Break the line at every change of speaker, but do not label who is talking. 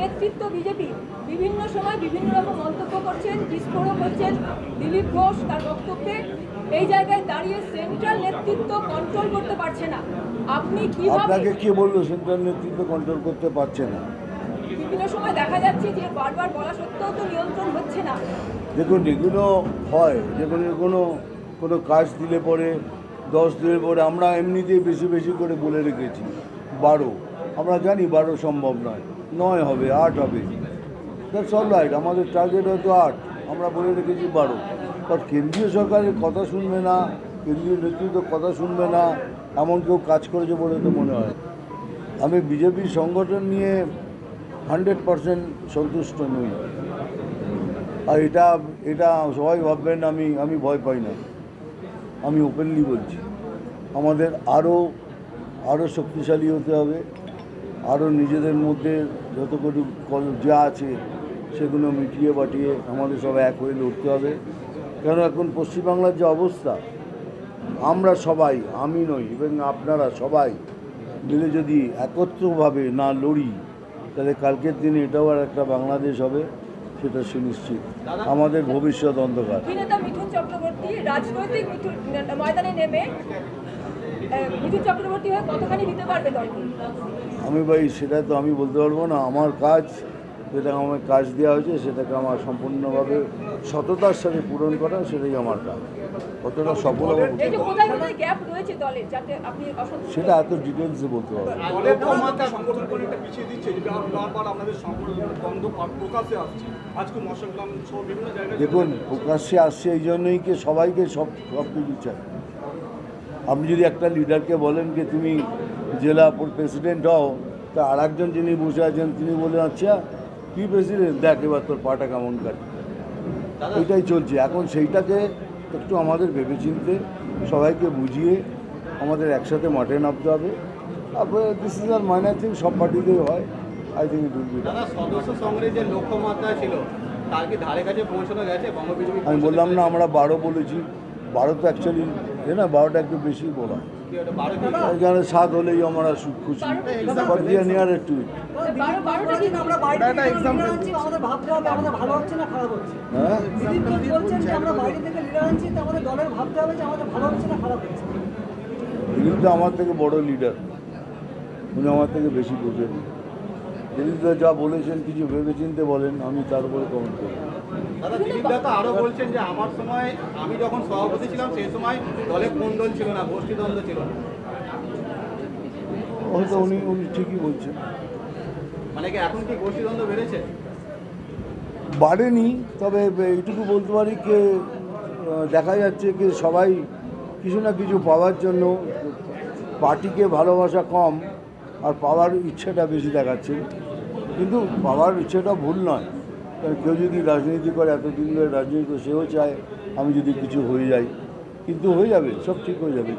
নেতৃত্ব বিজেপি বিভিন্ন সময় বিভিন্ন রকম মন্তব্য করছেন বিস্ফোরক হচ্ছেন দিলীপ ঘোষ তার বক্তব্যে। এই জায়গায় দাঁড়িয়ে সেন্ট্রাল নেতৃত্ব কন্ট্রোল করতে পারছে না। আপনি কি
আপনাকে কে বলল সেন্ট্রাল নেতৃত্ব কন্ট্রোল করতে পারছে না?
বিভিন্ন সময় দেখা যাচ্ছে যে বারবার বলা সত্ত্বেও তো নিয়ন্ত্রণ হচ্ছে না।
দেখুন এগুলো হয়। যেগুলো কোনো কোনো কোনো কাজ দিলে পরে দশ দিনের পরে আমরা এমনিতেই বেশি বেশি করে বলে রেখেছি। বারো। আমরা জানি বারো সম্ভব নয়। নয় হবে, আট হবে। দ্যাটস রাইট আমাদের টার্গেট হয়তো আট। আমরা বলে রেখেছি বারো। বাট কেন্দ্রীয় সরকারের কথা শুনবে না, কেন্দ্রীয় নেতৃত্ব কথা শুনবে না, এমন কেউ কাজ করেছে বলে তো মনে হয়। আমি বিজেপির সংগঠন নিয়ে হান্ড্রেড পারসেন্ট সন্তুষ্ট নই। আর এটা এটা সবাই ভাববেন, আমি আমি ভয় পাই না। আমি ওপেনলি বলছি। আমাদের আরও আরও শক্তিশালী হতে হবে। আরও নিজেদের মধ্যে যতটুকু কল- যা আছে সেগুলো মিটিয়ে বাটিয়ে আমাদের সব এক হয়ে লড়তে হবে। কেন এখন পশ্চিমবাংলার যে অবস্থা আমরা সবাই আমি নই এবং আপনারা সবাই মিলে যদি একত্রভাবে না লড়ি তাহলে কালকের দিনে এটাও আর একটা বাংলাদেশ হবে সেটা সুনিশ্চিত। আমাদের ভবিষ্যৎ অন্ধকার।
মিঠুন চক্রবর্তী রাজনৈতিক ময়দানে নেমে মিঠুন চক্রবর্তী হয়ে কতখানি দিতে পারবে দলকে?
আমি ভাই সেটা তো আমি বলতে পারব না। আমার কাজ যেটা আমার কাজ দেওয়া হয়েছে সেটাকে আমার সম্পূর্ণভাবে সততার সাথে পূরণ করা সেটাই আমার কাজ। কতটা সফল হব
এই যে কোথায় কোথায় গ্যাপ রয়েছে দলের যাতে আপনি অসন্তুষ্ট
সেটা এত ডিটেলসে বলতে পারব দেখুন প্রকাশ্যে আসছে এই জন্যই কি সবাইকে সব সব কিছু চাই। আপনি যদি একটা লিডারকে বলেন যে তুমি জেলা প্রেসিডেন্ট হও তা আর একজন যিনি বসে আছেন তিনি বললেন আচ্ছা কি প্রেসিডেন্ট দেখ এবার তোর পাটা কেমন কাটে। এটাই চলছে। এখন সেইটাকে একটু আমাদের ভেবেচিন্তে সবাইকে বুঝিয়ে আমাদের একসাথে মাঠে নামতে হবে। তারপরে this is our minor thing সব পার্টিতেই হয়। I think it will be
সদস্য সংগ্রহের যে লক্ষ্যমাত্রা ছিল তার কি ধারে কাছে পৌঁছানো গেছে?
আমি বললাম না আমরা বারো বলেছি। বারো তো অ্যাকচুয়ালি না বারোটা একটু বেশি বলা। এখানে সাত হলেই আমরা খুশি। খুশি নিয়ার একটু হ্যাঁ?
দিলীপ তো
আমার থেকে বড় লিডার উনি আমার থেকে বেশি বোঝেন। যা বলেছেন কিছু ভেবেচিন্তে বলেন আমি তার উপরে কমেন্ট করি
দাদা দিলীপ তো আরও বলছেন যে আমার সময় আমি যখন সভাপতি ছিলাম সেই সময় দলে ছিল না গোষ্ঠী দ্বন্দ্ব ছিল না।
হয়তো উনি উনি ঠিকই বলছেন।
মানে কি এখন কি গোষ্ঠী দ্বন্দ্ব বেড়েছে?
বাড়েনি তবে এইটুকু বলতে পারি কে দেখা যাচ্ছে কি সবাই কিছু না কিছু পাওয়ার জন্য পার্টিকে ভালোবাসা কম। আর পাওয়ার ইচ্ছেটা বেশি দেখাচ্ছেন কিন্তু পাওয়ার ইচ্ছেটা ভুল নয়। কেউ যদি রাজনীতি করে, এতদিন ধরে রাজনীতি করে, সেও চায় আমি যদি কিছু হয়ে যাই। কিন্তু হয়ে যাবে, সব ঠিক হয়ে যাবে।